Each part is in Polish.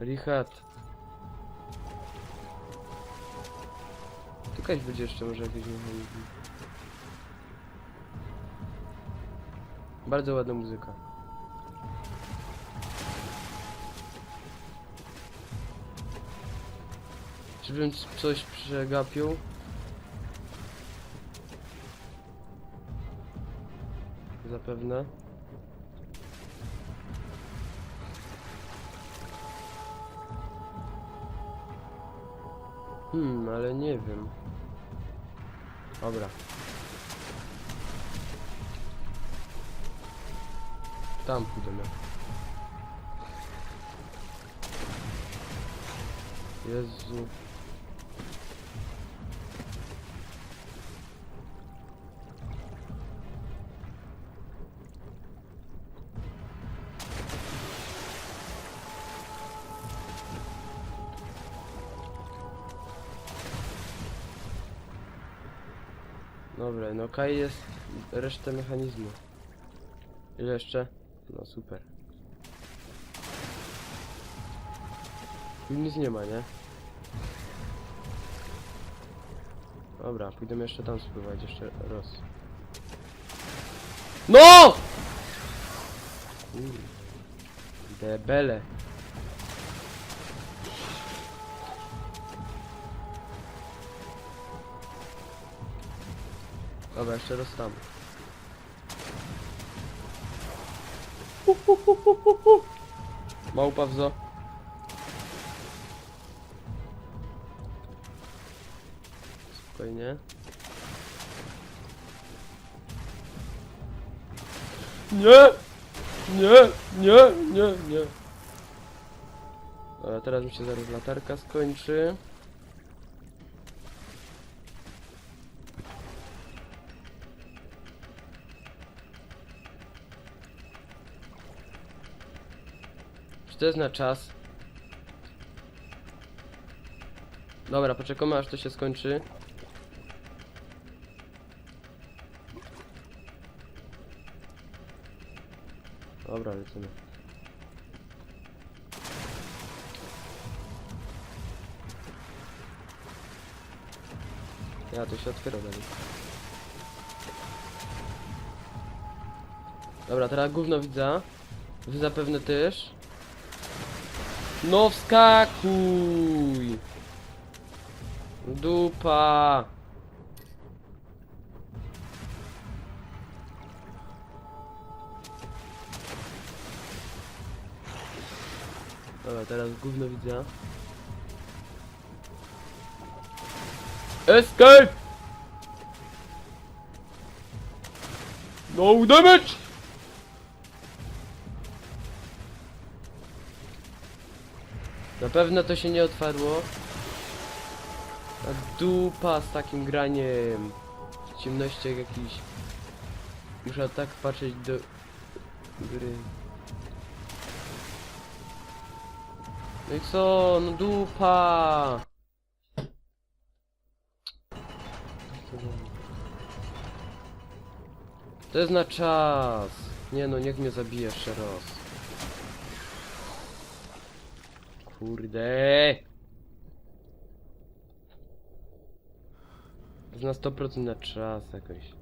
Richard. Tu jakaś będzie jeszcze może jakieś mechanizmy. Bardzo ładna muzyka. Żebym coś przegapił. Zapewne. Hmm, ale nie wiem. Dobra. Tam pójdziemy. Jezu. Kai jest resztę mechanizmu. Ile jeszcze? No super. Tu nic nie ma, nie? Dobra, pójdziemy jeszcze tam spływać, jeszcze raz. NO! Debele. Dobra, jeszcze raz tam. Małpa w zo. Spokojnie. Nie! Nie! Nie! Nie! Nie! Dobra, teraz mi się zaraz latarka skończy. To jest na czas? Dobra, poczekamy aż to się skończy. Dobra, lecimy. Ja, to się otwiera dalej. Dobra, teraz gówno widza. Wy zapewne też. No wskakuj! Dupa! Dobra, teraz gówno widzę. Escape! No damage! Na pewno to się nie otwarło. A dupa z takim graniem. W ciemnościach jakiś. Muszę tak patrzeć do gry. No i co? No dupa! To jest na czas. Nie no, niech mnie zabije jeszcze raz. Kurde. Jest na 100% na czas jakoś.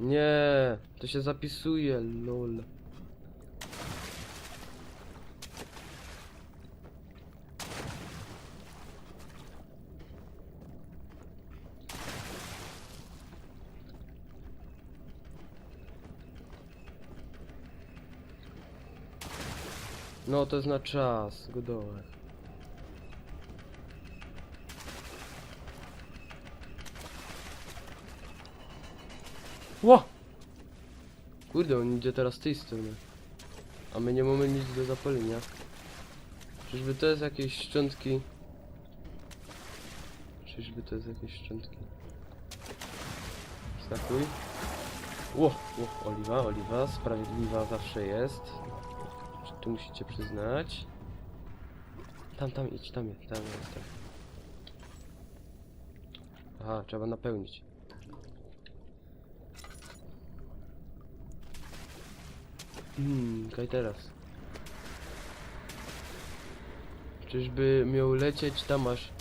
Nie, to się zapisuje, lol. No, to jest na czas, godowe. Ło! Kurde, on idzie teraz z tej strony. A my nie mamy nic do zapalenia. Czyżby to jest jakieś szczątki? Czyżby to jest jakieś szczątki? Skakuj. Ło, ło, oliwa, oliwa, sprawiedliwa zawsze jest. Tu musicie przyznać? tam, tam, idź, tam jest, tam jest, tam. Aha, trzeba napełnić. Hmm, kaj teraz. Czyżby miał lecieć tam aż...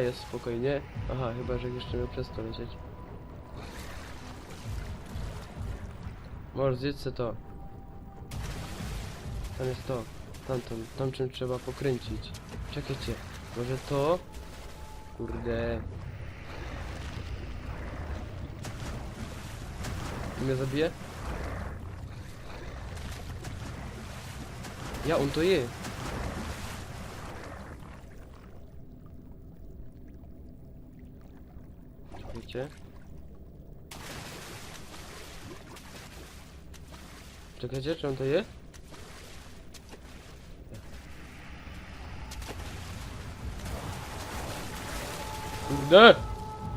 jest spokojnie. Aha, chyba, że jeszcze miał przez to lecieć. Może zjedz se to. Tam jest to. Tamtą, tam czym trzeba pokręcić. Czekajcie, może to? Kurde. Mnie zabije? Ja, on to je. Czekajcie. Czekajcie, czy on to je? Kurde!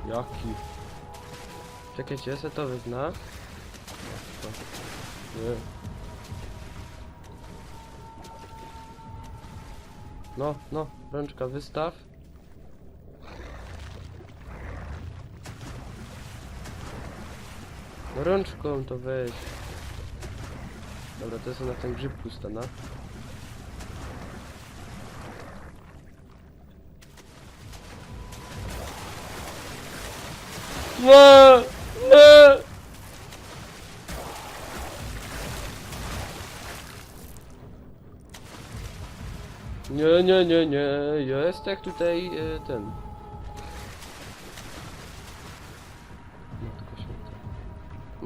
Jaki? Czekajcie, se to wezna. Nie. No, no, rączka wystaw. Rączką to weź. Dobra, to jest na ten grzybku stana. Nie! Nie! Nie, nie, nie, nie. Jest jak tutaj e, ten.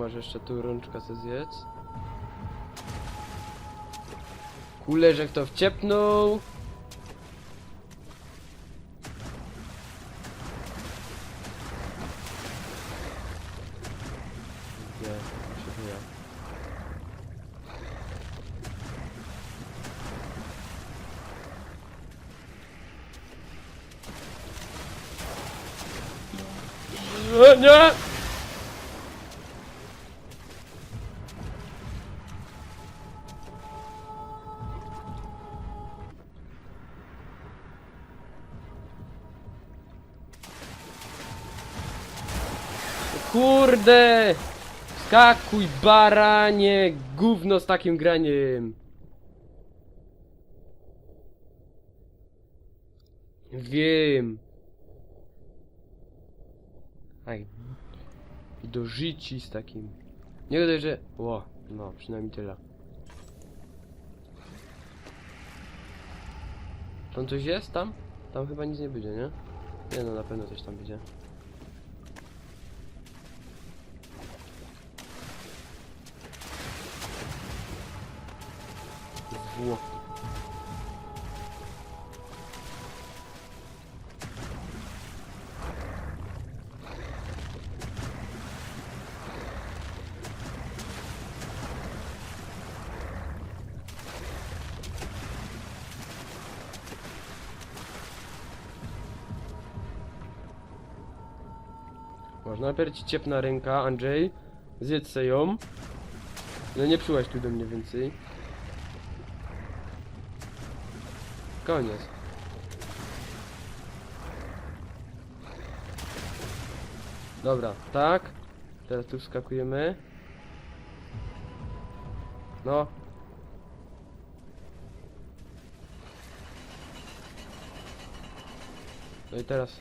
Masz jeszcze tu rączka se zjedz. Kulerzek to wciepnął. Nie. Nie, Kurde! Skakuj, baranie! Gówno z takim graniem! Wiem. Aj. I do życi z takim. Nie gadaj, że... Ło, no, przynajmniej tyle. Tam coś jest? Tam? Tam chyba nic nie będzie, nie? Nie no, na pewno coś tam będzie. Zwłoki. Można ci ciepna ręka, Andrzej. Zjedz se ją. No nie przyłaś tu do mnie więcej. Koniec. Dobra, tak. Teraz tu. No. No i teraz.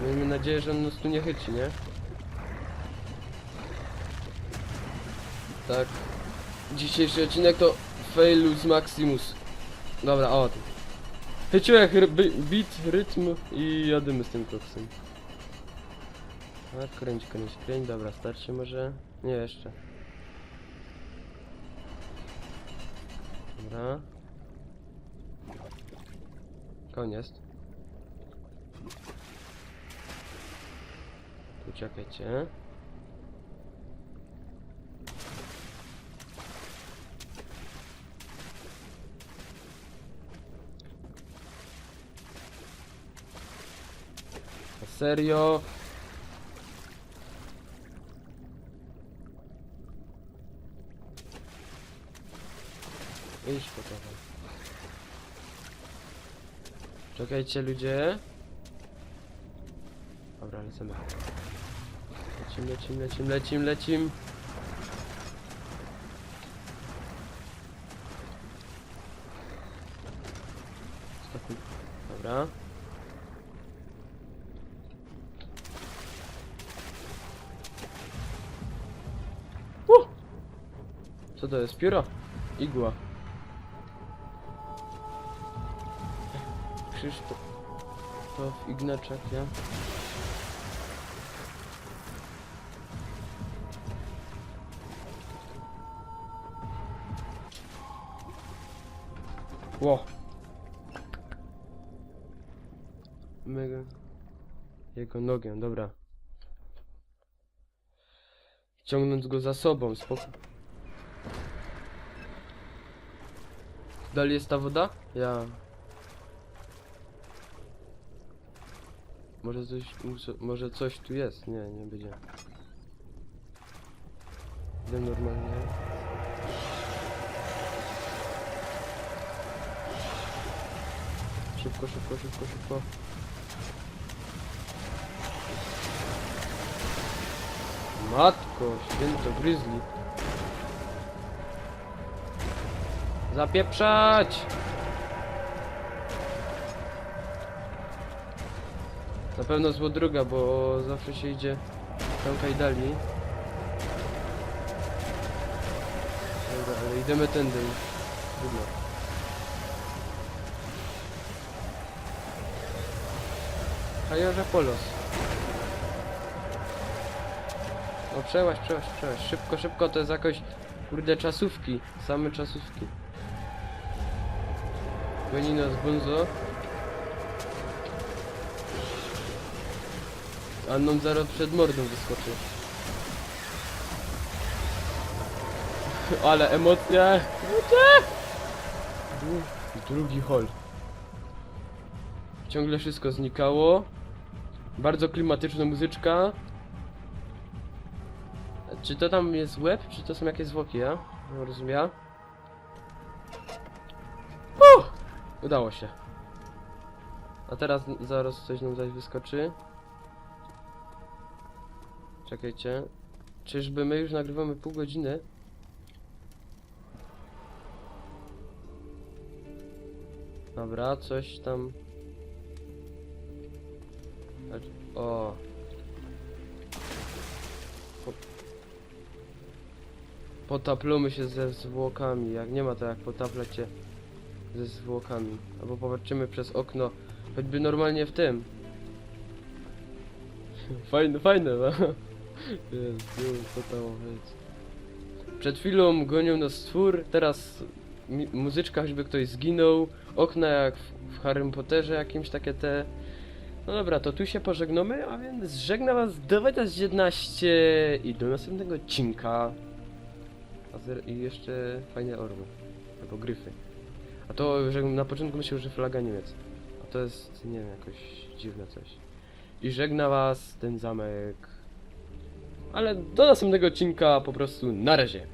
Miejmy nadzieję, że on nas tu nie chyci, nie? Tak. Dzisiejszy odcinek to Failus Maximus. Dobra, o tu. Chycił jak ry- by- beat, rytm i jadymy z tym koksem. A, kręć, kręć, kręć. Dobra, starczy może? Nie, jeszcze. Dobra. Koniec. Poczekajcie. Serio? Idź po to. Czekajcie ludzie. Dobra, lecimy. Lecim, lecim, lecim, lecim, lecim. Dobra. Co to jest? Pióro? Igła. Krzysztof. To w Ignaczek, ja? Ło. Mega. Jego nogę, dobra. Ciągnąc go za sobą, spoko. Dalej jest ta woda? Ja. Może coś, może coś tu jest? Nie, nie będzie. Idę normalnie. Szybko, szybko, szybko, szybko. Matko, święto gryzli. Zapieprzać! Na pewno zło druga, bo zawsze się idzie tam kajdali. Dobra, ale idziemy tędy. Trudno. Hajorze Polos. O, przełaź, przełaź, przełaź. Szybko, szybko, to jest jakoś, kurde, czasówki. Same czasówki. Goni nas Bunzo. Anon zaraz przed mordą wyskoczy. Ale emocje! Emocje! Dru- Drugi hol. Ciągle wszystko znikało. Bardzo klimatyczna muzyczka. Czy to tam jest łeb, czy to są jakieś zwłoki, ja? Rozumiem. Udało się. A teraz zaraz coś nam zaś wyskoczy. Czekajcie. Czyżby my już nagrywamy pół godziny? Dobra, coś tam. O. Po... Potaplamy się ze zwłokami. Jak nie ma to jak potaplać się ze zwłokami. Albo popatrzymy przez okno. Choćby normalnie w tym. Fajne, fajne, no. Jest, co tam być. Przed chwilą gonią nas stwór, teraz muzyczka, choćby ktoś zginął, okna jak w, w Harrym Potterze jakimś takie te... No dobra, to tu się pożegnamy, a więc żegna was Dowedas 11 i do następnego odcinka. I jeszcze fajne orły, albo gryfy. A to, że na początku myślał, że flaga Niemiec. A to jest, nie wiem, jakoś dziwne coś. I żegna was ten zamek. Ale do następnego odcinka po prostu na razie.